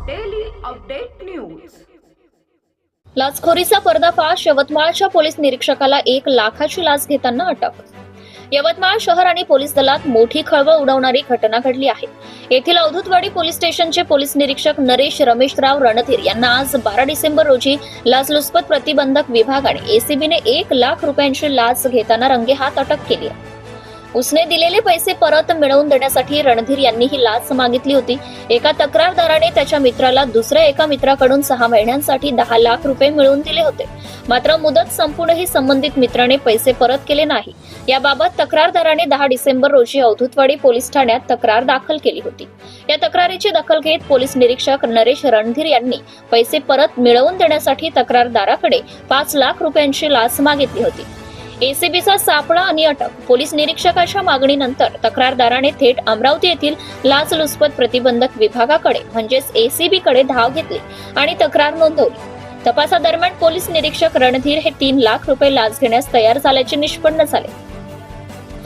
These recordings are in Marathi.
अपडेट न्यूज लाचखोरीचा पर्दाफाश यवतमाळच्या पोलीस निरीक्षकाला एक लाखाची लाच घेताना अटक. यवतमाळ शहर आणि पोलीस दलात मोठी खळबळ उडवणारी घटना घडली आहे. येथील अवधूतवाडी पोलीस स्टेशनचे पोलीस निरीक्षक नरेश रमेशराव रणधीर यांना आज बारा डिसेंबर रोजी लाचलुचपत प्रतिबंधक विभागाने एसीबीने एक लाख रुपयांची लाच घेताना रंगेहात अटक केली आहे. उसने दिलेले पैसे परत मिळवून देण्यासाठी रणधीर यांनी ही लाच मागितली होती. एका तक्रारदाराने त्याच्या मित्राला दुसऱ्या एका मित्राकडून सहा महिन्यांसाठी दहा लाख रुपये मिळवून दिले होते. मात्र मुदत संपूनही संबंधित मित्राने पैसे परत केले नाही. याबाबत तक्रारदाराने दहा डिसेंबर रोजी अवधूतवाडी पोलीस ठाण्यात तक्रार दाखल केली होती. या तक्रारीची दखल घेत पोलीस निरीक्षक नरेश रणधीर यांनी पैसे परत मिळवून देण्यासाठी तक्रारदाराकडे पाच लाख रुपयांची लाच मागितली होती. एसीबीचा सापळा आणि अटक. पोलीस निरीक्षकाच्या मागणीनंतर तक्रारदाराने थेट अमरावती येथील लाचलुचपत प्रतिबंधक विभागाकडे म्हणजेच एसीबी कडे धाव घेतली आणि तक्रार नोंदवली. तपासादरम्यान पोलीस निरीक्षक रणधीर हे तीन लाख रुपये लाच घेण्यास तयार झाल्याचे निष्पन्न झाले.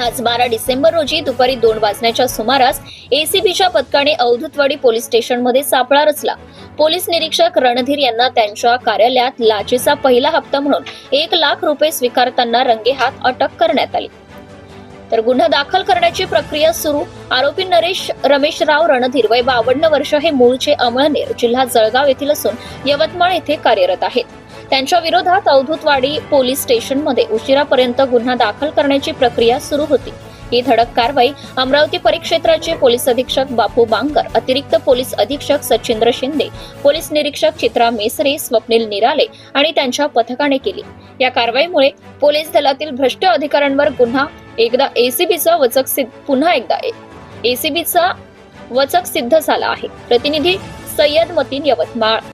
आज बारा डिसेंबर रोजी दुपारी दोन वाजण्याच्या सुमारास एसीबीच्या पथकाने अवधूतवाडी पोलीस स्टेशनमध्ये सापळा रचला. पोलीस निरीक्षक रणधीर यांना त्यांच्या कार्यालयात लाचेचा पहिला हप्ता म्हणून एक लाख रुपये स्वीकारताना रंगेहात अटक करण्यात आली. तर गुन्हा दाखल करण्याची प्रक्रिया सुरू. आरोपी नरेश रमेशराव रणधीर वय बावन्न वर्ष हे मूळचे अमळनेर जिल्हा जळगाव येथील असून यवतमाळ येथे कार्यरत आहेत. त्यांच्या विरोधात अवधूतवाडी पोलीस स्टेशनमध्ये उशिरापर्यंत गुन्हा दाखल करण्याची प्रक्रिया सुरू होती. ही धडक कारवाई अमरावती परिक्षेत्राचे पोलीस अधीक्षक बापू बांगर अतिरिक्त पोलीस अधीक्षक सचिंद्र शिंदे पोलीस निरीक्षक चित्रा मेसरे स्वप्नील निराले आणि त्यांच्या पथकाने केली. या कारवाईमुळे पोलीस दलातील भ्रष्ट अधिकाऱ्यांवर गुन्हा एकदा एसीबीचा वचक सिद्ध पुन्हा एकदा एसीबीचा वचक सिद्ध झाला आहे. प्रतिनिधी सय्यद मतीन यवतमाळ.